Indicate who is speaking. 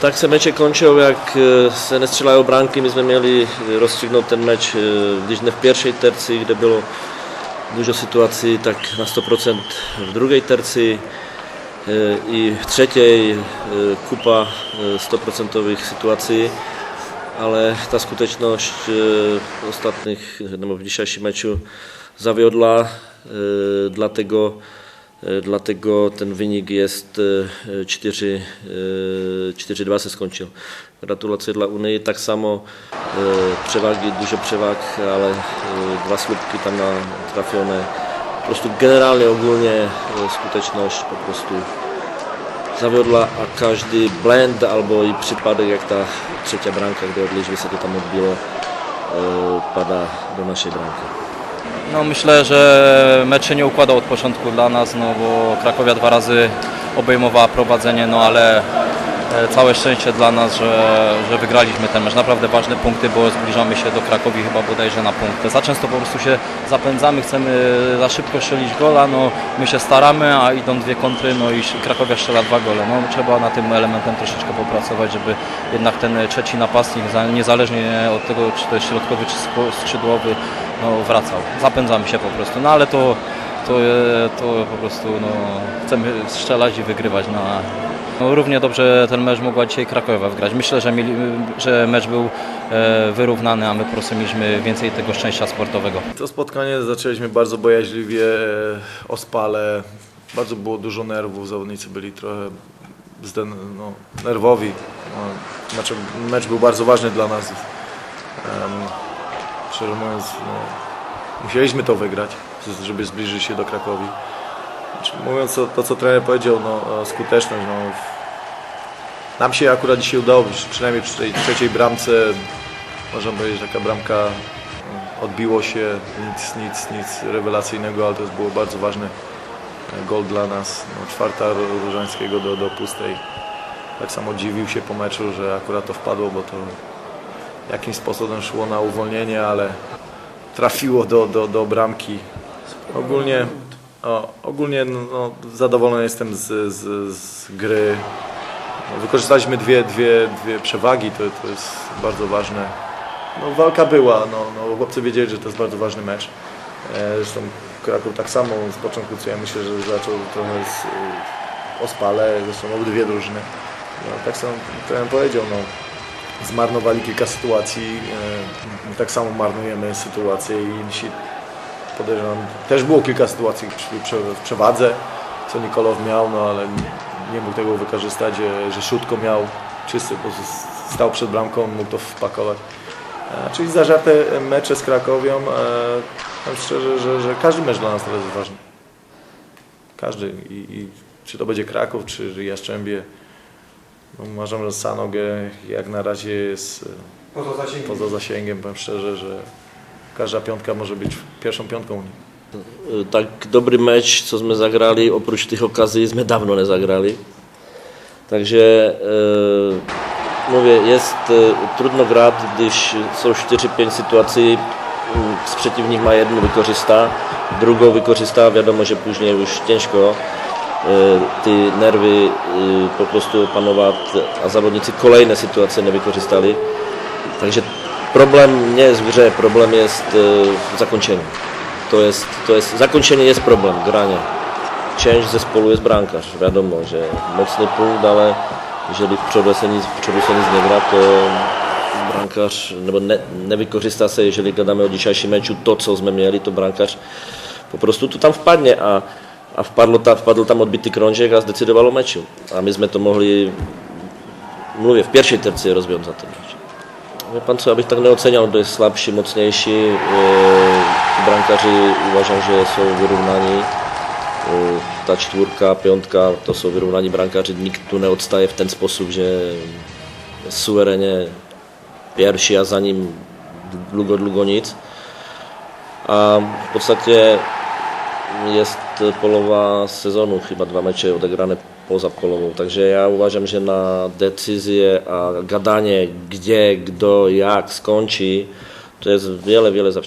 Speaker 1: Tak se meče končil, jak e, se nestřelají bránky, my jsme měli rozstřihnout ten meč, e, když ne v pierwszej terci, kde bylo dużo situací, tak na 100% v druhé terci. I v třetí kupa e, 100% situací, ale ta skutečnost ostatních, nebo v dzisiejszym meczu zawiodła, dlatego Dlatego ten wynik jest e, 4 e, 4-2 se skończył. Gratulacje dla Unii. Tak samo e, przewagi, dużo przewag, ale e, dwa słupki tam na trafione. Po prostu generalnie, ogólnie e, skuteczność po prostu zawiodła, a każdy blend albo i przypadek jak ta trzecia bramka, gdy odleźli się to tam odbiło, e, pada do naszej bramki.
Speaker 2: No myślę, że mecz się nie układał od początku dla nas, no bo Krakowia dwa razy obejmowała prowadzenie, no ale e, całe szczęście dla nas, że, że wygraliśmy ten mecz. Naprawdę ważne punkty, bo zbliżamy się do Krakowi chyba bodajże na punkt. Za często po prostu się zapędzamy, chcemy za szybko strzelić gola, no my się staramy, a idą dwie kontry, no i Krakowia strzela dwa gole. No trzeba na tym elementem troszeczkę popracować, żeby jednak ten trzeci napastnik, za- niezależnie od tego, czy to jest środkowy, czy skrzydłowy, no, wracał. Zapędzamy się po prostu, no ale to, to, e, to po prostu no, chcemy strzelać i wygrywać. No, no, równie dobrze ten mecz mogła dzisiaj Krakowa wgrać. Myślę, że, mieli, że mecz był e, wyrównany, a my po prostu mieliśmy więcej tego szczęścia sportowego.
Speaker 3: To spotkanie zaczęliśmy bardzo bojaźliwie, e, ospale. Bardzo było dużo nerwów, zawodnicy byli trochę zden, no, nerwowi. No, mecz, mecz był bardzo ważny dla nas. Em, szczerze mówiąc, no, musieliśmy to wygrać, żeby zbliżyć się do Krakowi. Znaczy, Mówiąc to, to, co trener powiedział, no, skuteczność, no, nam się akurat dzisiaj udało, przynajmniej przy tej trzeciej bramce, można powiedzieć, taka bramka mm, odbiło się, nic, nic, nic rewelacyjnego, ale to było bardzo ważny e, gol dla nas. No, czwarta Różańskiego do, do pustej. Tak samo dziwił się po meczu, że akurat to wpadło, bo to jakimś sposobem szło na uwolnienie, ale trafiło do, do, do bramki. Ogólnie, o, ogólnie no, zadowolony jestem z, z, z gry. No, wykorzystaliśmy dwie, dwie, dwie przewagi, to, to jest bardzo ważne. No, walka była, no, no, chłopcy wiedzieli, że to jest bardzo ważny mecz. E, Zresztą Kraków tak samo z początku, co ja myślę, że zaczął trochę z, y, ospale, zresztą obydwie drużyny. No, tak samo trener powiedział, no, zmarnowali kilka sytuacji, e, my tak samo marnujemy sytuacje i dzisiaj podejrzewam, też było kilka sytuacji w przewadze, co Nikolow miał, no ale nie mógł tego wykorzystać, e, że Szutko miał czysty, bo stał przed bramką, mógł to wpakować. E, Czyli zażarte mecze z Krakowią, e, szczerze, że, że każdy mecz dla nas teraz jest ważny. Każdy. I, i czy to będzie Kraków, czy Jastrzębie. No, uważam, że Sanogę jak na razie jest e,
Speaker 4: Poza zasięgiem.
Speaker 3: poza zasięgiem. Powiem szczerze, że każda piątka może być pierwszą piątką Unii.
Speaker 1: E, Tak dobry mecz, co sme zagrali, oprócz tych okazji sme dawno nie zagrali. Takže e, mówię, jest e, trudno grać, gdyż są 4-5 sytuacji, przeciwnik ma jedną wykorzysta, drugą wykorzysta, wiadomo, że później już ciężko e, ty nerwy e, po prostu opanować, a zawodnicy kolejne sytuacje nie wykorzystali. Także problem nie jest w grze, problem jest e, w zakończeniu. To jest, to jest, zakończenie jest problem, granie. Część zespołu jest bramkarz, wiadomo, że mocny punkt, ale jeżeli w przodu się nic, w przodu się nic nie gra, to bramkarz nebo ne, nie wykorzysta się, jeżeli gadamy o dzisiejszym meczu, to co sme mieli, to bramkarz po prostu tu tam wpadnie, a, a wpadlo ta, wpadł tam odbity krążek, a zdecydował o meczu. A my sme to mogli, mówię, w pierwszej tercji rozwiązać ten mecz. Wie pan co, abych tak nie oceniał, to jest słabszy. Yy, Brankarzy uważam, że są wyrównani. Yy, Ta czwórka, piątka to są wyrównani brankarzy. Nikt tu nie odstaje w ten sposób, że jest suwerenie pierwszy, a za nim długo, długo nic. A w podstawie jest polowa sezonu, chyba dwa mecze odegrane poza polową. Także ja uważam, że na decyzję, a gadanie gdzie, kto, jak skończy, to jest wiele, wiele za.